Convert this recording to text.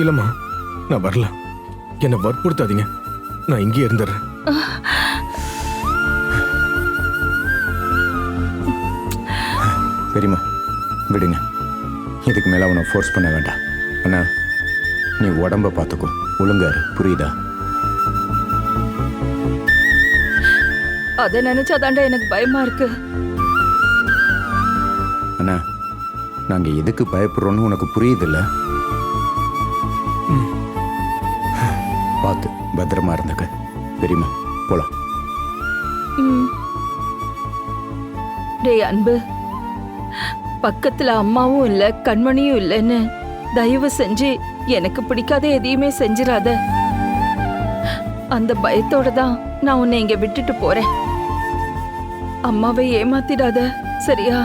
இல்லம்மா நான் வரல. என்னை வற்புறுத்தாதீங்க. நான் இங்கேயே இருந்துடுறேன். பெரியம்மா விடுங்க. இதுக்கு மேலே அவனை ஃபோர்ஸ் பண்ண வேண்டாம். அண்ணா நீ உடம்ப பார்த்துக்கோ. ஒழுங்கா இரு. புரியுதா? அதை நினைச்சாதாண்டா எனக்கு பயமா இருக்கு. அண்ணா நாங்கள் எதுக்கு பயப்படுறோன்னு உனக்கு புரியுதில்ல? பார்த்து பத்திரமா இருந்துக்க. பெரியம்மா போலாம். டேய் அன்பு பக்கத்துல அம்மாவும் இல்ல கண்மணியும் இல்லைன்னு தயவு செஞ்சு எனக்கு பிடிக்காத எதையுமே செஞ்சிடாத. அந்த பயத்தோட தான் நான் உன்னை இங்க விட்டுட்டு போறேன். அம்மாவை ஏமாத்திடாத சரியா?